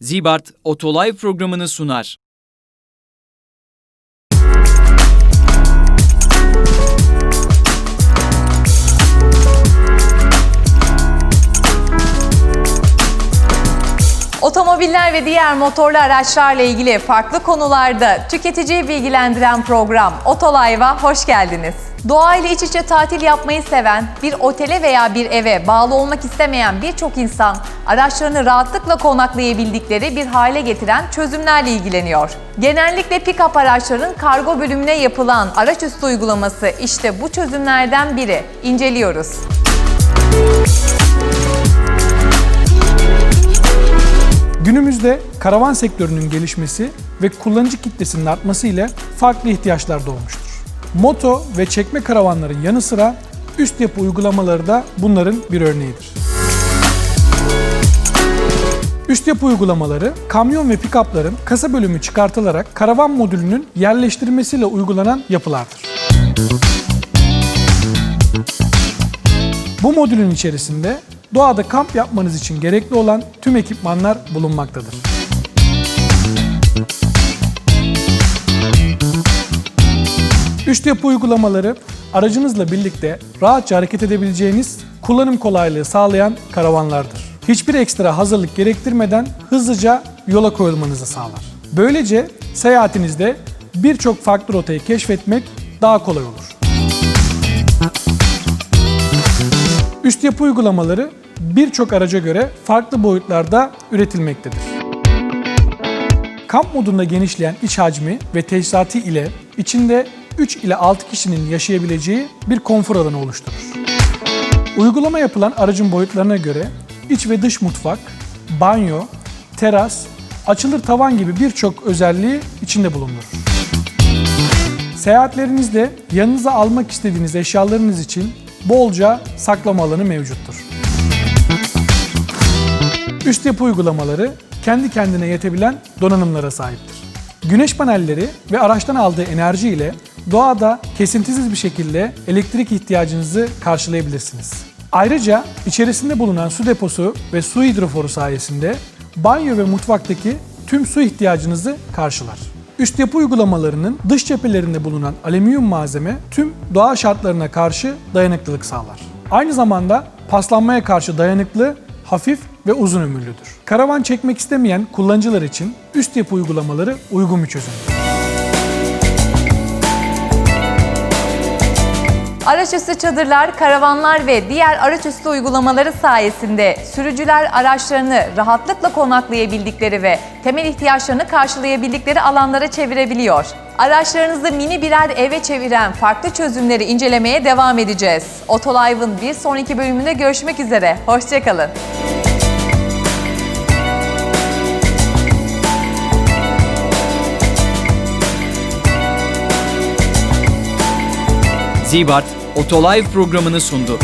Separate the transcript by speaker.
Speaker 1: Zibart Otolive programını sunar.
Speaker 2: Otomobiller ve diğer motorlu araçlarla ilgili farklı konularda tüketiciyi bilgilendiren program Otolive'a hoş geldiniz. Doğayla iç içe tatil yapmayı seven, bir otele veya bir eve bağlı olmak istemeyen birçok insan araçlarını rahatlıkla konaklayabildikleri bir hale getiren çözümlerle ilgileniyor. Genellikle pick-up araçların kargo bölümüne yapılan araçüstü uygulaması işte bu çözümlerden biri. İnceliyoruz.
Speaker 3: Günümüzde karavan sektörünün gelişmesi ve kullanıcı kitlesinin artması ile farklı ihtiyaçlar doğmuştur. Moto ve çekme karavanların yanı sıra üst yapı uygulamaları da bunların bir örneğidir. Üst yapı uygulamaları, kamyon ve pikapların kasa bölümü çıkartılarak karavan modülünün yerleştirilmesiyle uygulanan yapılardır. Bu modülün içerisinde doğada kamp yapmanız için gerekli olan tüm ekipmanlar bulunmaktadır. Üst yapı uygulamaları aracınızla birlikte rahatça hareket edebileceğiniz kullanım kolaylığı sağlayan karavanlardır. Hiçbir ekstra hazırlık gerektirmeden hızlıca yola koyulmanızı sağlar. Böylece seyahatinizde birçok farklı rotayı keşfetmek daha kolay olur. Üst yapı uygulamaları birçok araca göre farklı boyutlarda üretilmektedir. Kamp modunda genişleyen iç hacmi ve teçhizatı ile içinde 3 ile 6 kişinin yaşayabileceği bir konfor alanı oluşturur. Uygulama yapılan aracın boyutlarına göre iç ve dış mutfak, banyo, teras, açılır tavan gibi birçok özelliği içinde bulunur. Seyahatlerinizde yanınıza almak istediğiniz eşyalarınız için bolca saklama alanı mevcuttur. Üst yapı uygulamaları kendi kendine yetebilen donanımlara sahiptir. Güneş panelleri ve araçtan aldığı enerji ile doğada kesintisiz bir şekilde elektrik ihtiyacınızı karşılayabilirsiniz. Ayrıca içerisinde bulunan su deposu ve su hidroforu sayesinde banyo ve mutfaktaki tüm su ihtiyacınızı karşılar. Üst yapı uygulamalarının dış cephelerinde bulunan alüminyum malzeme tüm doğa şartlarına karşı dayanıklılık sağlar. Aynı zamanda paslanmaya karşı dayanıklı, hafif ve uzun ömürlüdür. Karavan çekmek istemeyen kullanıcılar için üst yapı uygulamaları uygun bir çözümdür.
Speaker 2: Araçüstü çadırlar, karavanlar ve diğer araçüstü uygulamaları sayesinde sürücüler araçlarını rahatlıkla konaklayabildikleri ve temel ihtiyaçlarını karşılayabildikleri alanlara çevirebiliyor. Araçlarınızı mini birer eve çeviren farklı çözümleri incelemeye devam edeceğiz. Otolive'ın bir sonraki bölümünde görüşmek üzere. Hoşçakalın.
Speaker 1: Zibart Otolive programını sundu.